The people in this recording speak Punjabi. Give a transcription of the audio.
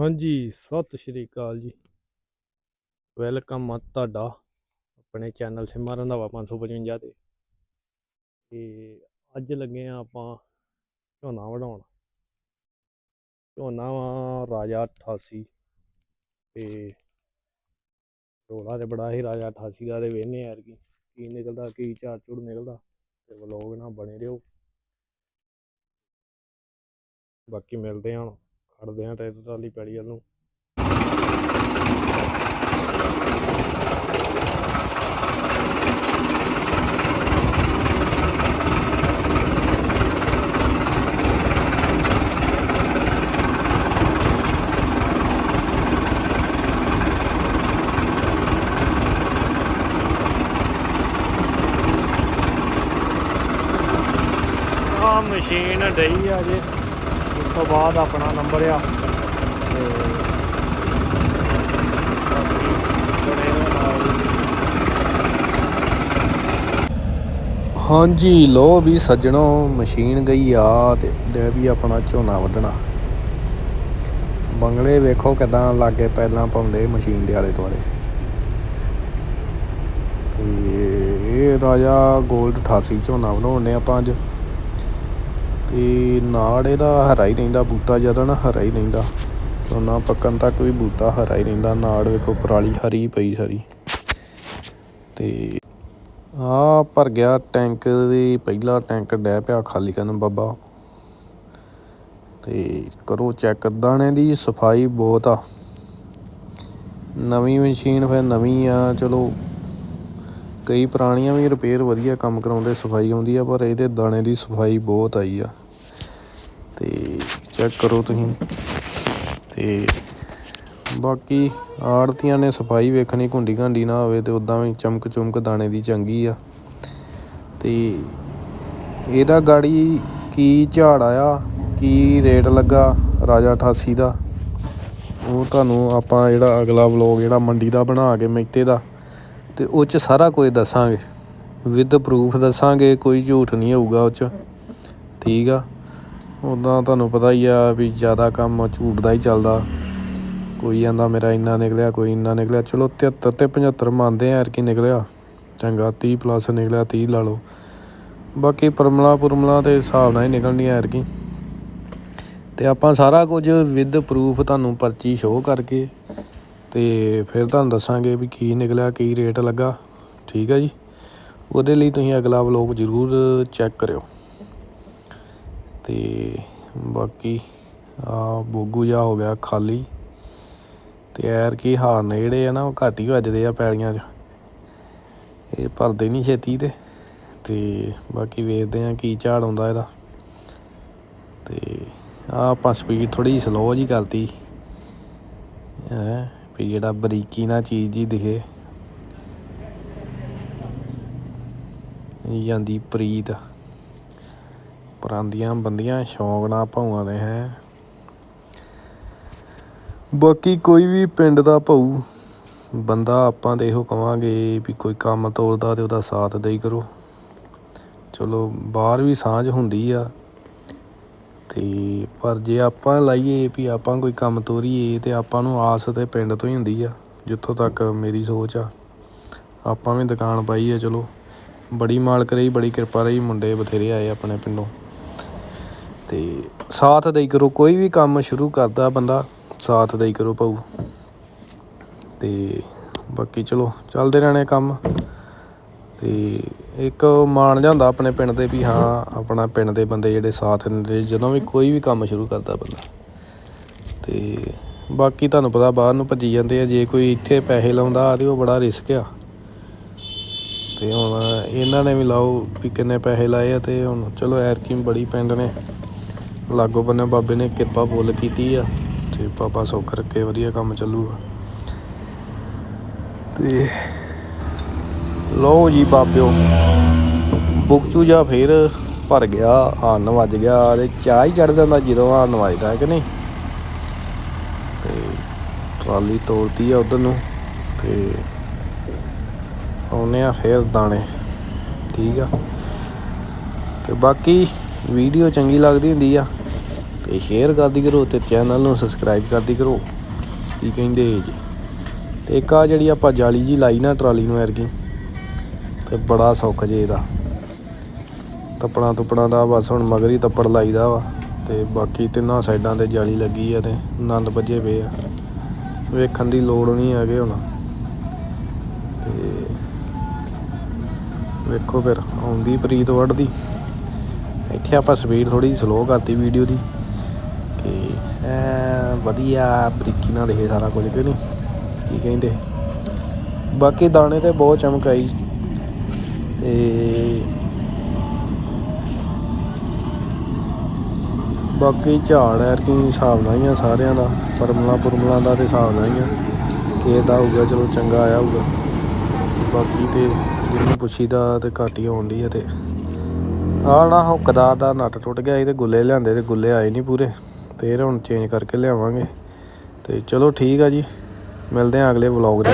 ਹਾਂਜੀ, ਸਤਿ ਸ਼੍ਰੀ ਅਕਾਲ ਜੀ। ਵੈਲਕਮ ਆ ਤੁਹਾਡਾ ਆਪਣੇ ਚੈਨਲ ਸਿਮਾ ਰੰਧਾਵਾ 555 ਤੇ। ਤੇ ਅੱਜ ਲੱਗੇ ਆ ਆਪਾਂ ਝੋਨਾ ਵਢਾਉਣ। ਝੋਨਾ ਵਾ ਰਾਜਾ 88 ਤੇ ਰੋਲਾ ਤੇ ਬੜਾ ਹੀ ਰਾਜਾ 88 ਦਾ ਤੇ ਵੇਹਨੇ ਯਾਰ ਕੀ ਕੀ ਨਿਕਲਦਾ, ਕੀ ਝਾੜ ਝੂੜ ਨਿਕਲਦਾ ਤੇ ਵਲੋਗ ਨਾ ਬਣੇ ਰਹੋ। ਬਾਕੀ ਮਿਲਦੇ ਹਾਂ ਖੜਦੇ ਆ ਟਰੈਕਟਰ ਟਰਾਲੀ ਪੈੜੀ ਵੱਲ ਨੂੰ। ਮਸ਼ੀਨ ਡਈ ਆ ਜੇ। ਤੋਂ ਬਾਅਦ ਆਪਣਾ ਨੰਬਰ ਆ। ਤੇ ਹਾਂਜੀ ਲੋ ਵੀ ਸੱਜਣੋ, ਮਸ਼ੀਨ ਗਈ ਆ ਤੇ ਦੇ ਵੀ ਆਪਣਾ ਝੋਨਾ ਵੱਢਣਾ। ਬੰਗਲੇ ਵੇਖੋ ਕਿਦਾਂ ਲਾਗੇ ਪਹਿਲਾਂ ਪਾਉਂਦੇ ਮਸ਼ੀਨ ਦੇ ਆਲੇ ਦੁਆਲੇ। ਤੇ ਇਹ ਰਾਜਾ 골ਡ 88 ਝੋਨਾ ਬਣਾਉਣੇ ਆਪਾਂ ਅੱਜ। ਤੇ ਨਾੜ ਇਹਦਾ ਹਰਾ ਹੀ ਰਹਿੰਦਾ, ਬੂਟਾ ਜ਼ਿਆਦਾ ਨਾ ਹਰਾ ਹੀ ਰਹਿੰਦਾ। ਝੋਨਾ ਪੱਕਣ ਤੱਕ ਵੀ ਬੂਟਾ ਹਰਾ ਹੀ ਰਹਿੰਦਾ, ਨਾੜ ਵੇਖੋ ਪਰਾਲੀ ਹਰੀ ਪਈ ਸਾਰੀ। ਤੇ ਆ ਭਰ ਗਿਆ ਟੈਂਕ ਦੀ, ਪਹਿਲਾ ਟੈਂਕ ਡੈ ਪਿਆ ਖਾਲੀ ਕਰਨ ਬਾਬਾ। ਤੇ ਕਰੋ ਚੈੱਕ, ਦਾਣੇ ਦੀ ਸਫ਼ਾਈ ਬਹੁਤ ਆ। ਨਵੀਂ ਮਸ਼ੀਨ ਫਿਰ ਨਵੀਂ ਆ, ਚਲੋ ਕਈ ਪੁਰਾਣੀਆਂ ਵੀ ਰਿਪੇਅਰ ਵਧੀਆ ਕੰਮ ਕਰਾਉਂਦੇ, ਸਫ਼ਾਈ ਆਉਂਦੀ ਆ, ਪਰ ਇਹਦੇ ਦਾਣੇ ਦੀ ਸਫ਼ਾਈ ਬਹੁਤ ਆਈ ਆ। ਤੇ ਚੈੱਕ ਕਰੋ ਤੁਸੀਂ। ਤੇ ਬਾਕੀ ਆੜਤੀਆਂ ਨੇ ਸਫ਼ਾਈ ਵੇਖਣੀ ਘੁੰਡੀ ਘਾਂਡੀ ਨਾ ਹੋਵੇ ਤੇ ਉਦਾਂ ਵੀ ਚਮਕ ਚਮਕ ਦਾਣੇ ਦੀ ਚੰਗੀ ਆ। ਤੇ ਇਹਦਾ ਗਾੜੀ ਕੀ ਝਾੜ ਆਇਆ, ਕੀ ਰੇਟ ਲੱਗਾ ਰਾਜਾ 88 ਦਾ, ਉਹ ਤੁਹਾਨੂੰ ਆਪਾਂ ਜਿਹੜਾ ਅਗਲਾ ਵਲੋਗ ਜਿਹੜਾ ਮੰਡੀ ਦਾ ਬਣਾ ਕੇ ਮਿੱਤੇ ਦਾ ਤੇ ਉਹ ਚ ਸਾਰਾ ਕੁਝ ਦੱਸਾਂਗੇ। ਵਿਦ ਪ੍ਰੂਫ ਦੱਸਾਂਗੇ, ਕੋਈ ਝੂਠ ਨਹੀਂ ਹੋਊਗਾ ਉਹ ਚ। ਠੀਕ ਆ? ਉਦਾਂ ਤੁਹਾਨੂੰ ਪਤਾ ਹੀ ਆ ਵੀ ਜ਼ਿਆਦਾ ਕੰਮ ਝੂਠ ਦਾ ਹੀ ਚੱਲਦਾ। ਕੋਈ ਆਂਦਾ ਮੇਰਾ ਇੰਨਾ ਨਿਕਲਿਆ, ਕੋਈ ਇੰਨਾ ਨਿਕਲਿਆ। ਚਲੋ 73 ਤੇ 75 ਮੰਨਦੇ ਆ ਯਾਰ ਕੀ ਨਿਕਲਿਆ। ਚੰਗਾ 30 ਪਲੱਸ ਨਿਕਲਿਆ 30 ਲਾ ਲਓ। ਬਾਕੀ ਪਰਮਲਾ ਪੁਰਮਲਾ ਦੇ ਹਿਸਾਬ ਨਾਲ ਹੀ ਨਿਕਲਣੀਆਂ ਯਾਰ ਕੀ ਤੇ ਆਪਾਂ ਸਾਰਾ ਕੁਝ ਵਿਦ ਪ੍ਰੂਫ ਤੁਹਾਨੂੰ ਪਰਚੀ ਸ਼ੋਅ ਕਰਕੇ ਤੇ ਫਿਰ ਤੁਹਾਨੂੰ ਦੱਸਾਂਗੇ ਵੀ ਕੀ ਨਿਕਲਿਆ, ਕੀ ਰੇਟ ਲੱਗਾ। ਠੀਕ ਹੈ ਜੀ? ਉਹਦੇ ਲਈ ਤੁਸੀਂ ਅਗਲਾ ਵਲੋਗ ਜ਼ਰੂਰ ਚੈੱਕ ਕਰਿਓ। ਤੇ ਬਾਕੀ, ਆ ਬੋਗੂ ਜਾ ਹੋ ਗਿਆ ਖਾਲੀ। ਤੇ ਐਰ ਕੀ ਹਾਰਨ ਜਿਹੜੇ ਆ ਨਾ, ਉਹ ਘੱਟ ਹੀ ਵੱਜਦੇ ਆ ਪੈਲੀਆਂ 'ਚ। ਇਹ ਭਰਦੇ ਨਹੀਂ ਛੇਤੀ ਤੇ। ਤੇ ਬਾਕੀ ਵੇਖਦੇ ਆ ਕੀ ਝਾੜ ਆਉਂਦਾ ਇਹਦਾ। ਤੇ ਆ ਆਪਾਂ ਸਪੀਡ ਥੋੜੀ ਜਿਹੀ ਸਲੋ ਜੀ ਕਰਤੀ। ਹੈ? ਵੀ ਜਿਹੜਾ ਬਰੀਕੀ ਨਾਲ ਚੀਜ਼ ਜੀ ਦਿਖੇ। ਜਾਂਦੀ ਪ੍ਰੀਤ। ਪਰਾਂਦੀਆਂ ਬੰਦੀਆਂ ਸ਼ੌਂਕ ਨਾਲ ਭਾਵਾਂ ਨੇ ਹੈ। ਬਾਕੀ ਕੋਈ ਵੀ ਪਿੰਡ ਦਾ ਭਾਊ, ਬੰਦਾ ਆਪਾਂ ਤੇ ਇਹੋ ਕਵਾਂਗੇ ਵੀ ਕੋਈ ਕੰਮ ਤੋਰਦਾ ਤੇ ਉਹਦਾ ਸਾਥ ਦੇਈ ਕਰੋ। ਚਲੋ, ਬਾਹਰ ਵੀ ਸਾਂਝ ਹੁੰਦੀ ਆ। ਤੇ ਪਰ ਜੇ ਆਪਾਂ ਲਾਈਏ ਵੀ ਆਪਾਂ ਕੋਈ ਕੰਮ ਤੋਰੀਏ ਤੇ ਆਪਾਂ ਨੂੰ ਆਸ ਤੇ ਪਿੰਡ ਤੋਂ ਹੀ ਹੁੰਦੀ ਆ, ਜਿੱਥੋਂ ਤੱਕ ਮੇਰੀ ਸੋਚ ਆ। ਆਪਾਂ ਵੀ ਦੁਕਾਨ ਪਾਈ ਆ, ਚਲੋ। ਬੜੀ ਮਾਲਕ ਰਹੀ, ਬੜੀ ਕਿਰਪਾ ਰਹੀ, ਮੁੰਡੇ ਬਥੇਰੇ ਆਏ ਆਪਣੇ ਪਿੰਡੋਂ। ਤੇ ਸਾਥ ਦੇਈ ਕਰੋ, ਕੋਈ ਵੀ ਕੰਮ ਸ਼ੁਰੂ ਕਰਦਾ ਬੰਦਾ, ਸਾਥ ਦੇਈ ਕਰੋ ਭਾਊ। ਤੇ ਬਾਕੀ ਚਲੋ, ਚੱਲਦੇ ਰਹਿਣੇ ਕੰਮ। ਤੇ ਇੱਕ ਮਾਣ ਜਾਂਦਾ ਆਪਣੇ ਪਿੰਡ ਦੇ ਵੀ ਹਾਂ, ਆਪਣਾ ਪਿੰਡ ਦੇ ਬੰਦੇ ਜਿਹੜੇ ਸਾਥ ਦਿੰਦੇ, ਜਦੋਂ ਵੀ ਕੋਈ ਵੀ ਕੰਮ ਸ਼ੁਰੂ ਕਰਦਾ ਬੰਦਾ। ਤੇ ਬਾਕੀ ਤੁਹਾਨੂੰ ਪਤਾ ਬਾਹਰ ਨੂੰ ਭੱਜੀ ਜਾਂਦੇ ਆ, ਜੇ ਕੋਈ ਇੱਥੇ ਪੈਸੇ ਲਾਉਂਦਾ ਤੇ ਉਹ ਬੜਾ ਰਿਸਕ ਆ। ਤੇ ਹੁਣ ਇਹਨਾਂ ਨੇ ਵੀ ਲਾਓ ਵੀ ਕਿੰਨੇ ਪੈਸੇ ਲਾਏ ਆ ਤੇ ਹੁਣ ਚਲੋ ਐਰਕੀ ਬੜੀ ਪਿੰਡ ਨੇ। ਲਾਗੋ ਬੰਨੇ ਬਾਬੇ ਨੇ ਕਿਰਪਾ ਬੋਲ ਕੀਤੀ ਆ ਤੇ ਬਾਬਾ ਸੁੱਖ ਕਰਕੇ ਵਧੀਆ ਕੰਮ ਚੱਲੂਗਾ। ਤੇ ਲਓ ਜੀ ਬਾਬਿਓ। ਬੁਕਚੂ ਜਾ ਫੇਰ ਭਰ ਗਿਆ ਹਾਰਨ ਵੱਜ ਗਿਆ, ਤੇ ਚਾਹ ਹੀ ਚੜ ਜਾਂਦਾ ਜਦੋਂ ਹੰਨ ਵੱਜਦਾ ਹੈ ਕਿ ਨਹੀਂ? ਤੇ ਟਰਾਲੀ ਤੋੜਦੀ ਆ ਉਧਰ ਨੂੰ, ਤੇ ਆਉਨੇ ਆ ਫੇਰ ਦਾਣੇ, ਠੀਕ ਆ। ਤੇ ਬਾਕੀ ਵੀਡੀਓ ਚੰਗੀ ਲੱਗਦੀ ਹੁੰਦੀ ਆ, ਤੇ ਸ਼ੇਅਰ ਕਰਦੀ ਕਰੋ, ਤੇ ਚੈਨਲ ਨੂੰ ਸਬਸਕ੍ਰਾਈਬ ਕਰਦੀ ਕਰੋ, ਕੀ ਕਹਿੰਦੇ ਜੀ। ਤੇ ਇੱਕ ਆ ਜਿਹੜੀ ਆਪਾਂ ਜਾਲੀ ਜੀ ਲਾਈ ਨਾ ਟਰਾਲੀ ਨੂੰ ਐਰਗੀ ਤੇ ਬੜਾ ਸੁੱਖ ਜੇ ਇਹਦਾ। ਤੱਪੜਾਂ ਤੁੱਪੜਾਂ ਦਾ ਬਸ ਹੁਣ ਮਗਰ ਹੀ ਤੱਪੜ ਲਾਈਦਾ ਵਾ ਤੇ ਬਾਕੀ ਤਿੰਨਾਂ ਸਾਈਡਾਂ ਤੇ ਜਾਲੀ ਲੱਗੀ ਆ ਤੇ ਨੰਦ ਭੱਜੇ ਪਏ ਆ। ਵੇਖਣ ਦੀ ਲੋੜ ਨਹੀਂ ਹੈਗੇ ਹੁਣ। ਤੇ ਵੇਖੋ ਫਿਰ, ਆਉਂਦੀ ਪ੍ਰੀਤ ਵੜਦੀ ਇੱਥੇ ਆਪਾਂ ਸਪੀਡ ਥੋੜੀ ਸਲੋ ਕਰਤੀ ਵੀਡੀਓ ਦੀ ਕਿ ਐ ਵਧੀਆ ਬਰੀਕੀ ਨਾਲ ਦੇਖੇ ਸਾਰਾ ਕੁਝ, ਕਿ ਨਹੀਂ? ਕੀ ਕਹਿੰਦੇ? ਬਾਕੀ ਦਾਣੇ ਤੇ ਬਹੁਤ ਚਮਕ ਆਈ। ਤੇ ਬਾਕੀ ਝਾੜ ਐਰ ਕਿ ਹਿਸਾਬ ਨਾਲ ਹੀ ਆ ਸਾਰਿਆਂ ਦਾ ਪਰਮਲਾ ਪੁਰਮਲਾ ਦਾ ਤੇ ਹਿਸਾਬ ਨਾਲ ਹੀ ਆ। ਕਿਸੇ ਦਾ ਹੋਊਗਾ ਚਲੋ ਚੰਗਾ ਆਇਆ ਹੋਊਗਾ। ਬਾਕੀ ਤੇ ਜਿਹਨੂੰ ਪੁੱਛੀਦਾ ਤੇ ਘੱਟ ਹੀ ਆਉਂਦੀ ਹੈ ਤੇ। ਆਹ ਨਾ ਹੁੱਕਦਾਰ ਦਾ ਨਟ ਟੁੱਟ ਗਿਆ ਸੀ ਤੇ ਗੁੱਲੇ ਲਿਆਂਦੇ ਤੇ ਗੁੱਲੇ ਆਏ ਨਹੀਂ ਪੂਰੇ। ਤੇ ਇਹ ਹੁਣ ਚੇਂਜ ਕਰਕੇ ਲਿਆਵਾਂਗੇ। ਤੇ ਚਲੋ ਠੀਕ ਆ ਜੀ। ਮਿਲਦੇ ਆ ਅਗਲੇ ਵਲੌਗ ਦੇ